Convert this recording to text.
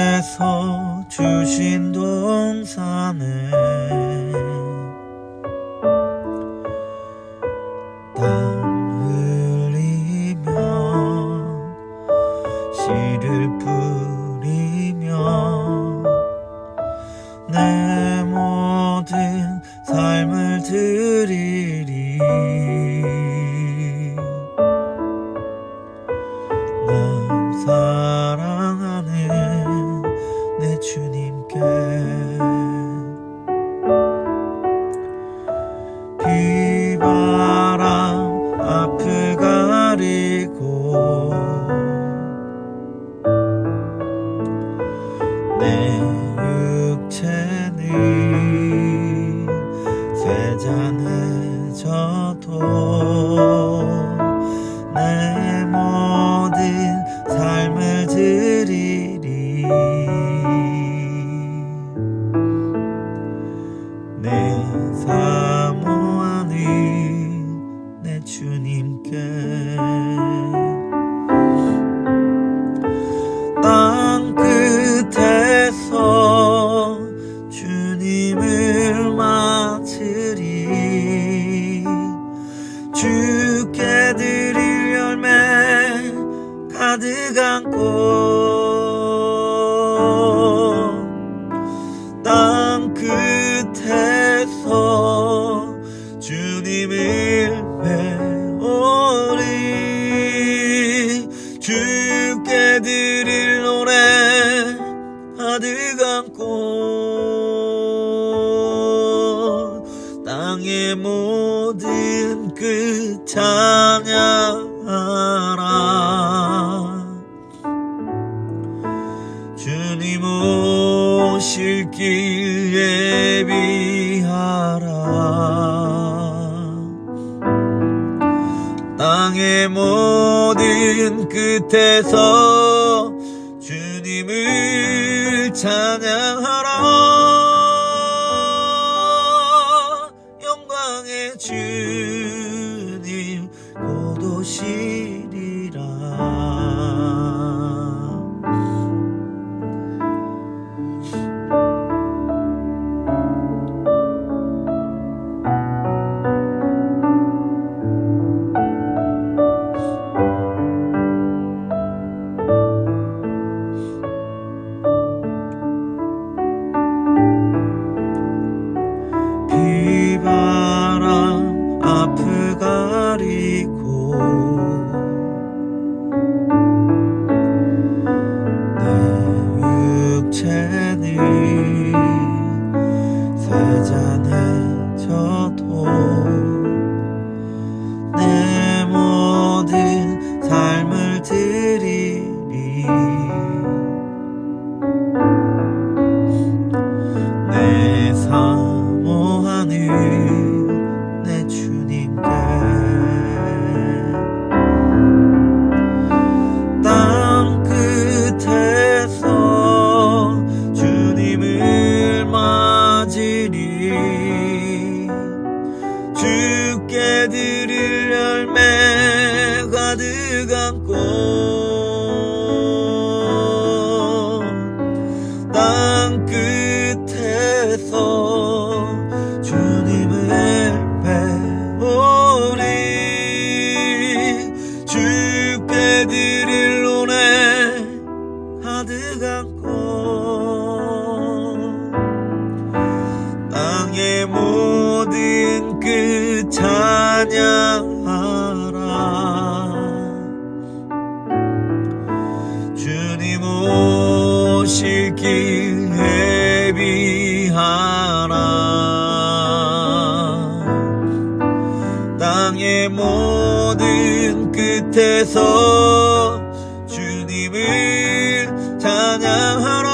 주께서 주신 동산에 주님께 주께 드릴 노래 가득 안고 땅의 모든 끝 찬양하라. 주님 오실 길 예비 땅의 모든 끝에서 주님을 찬양하라. 영광의 주 맞으리 주께 드릴 열매 가득 안 하실 길 헤비하라 땅의 모든 끝에서 주님을 찬양하라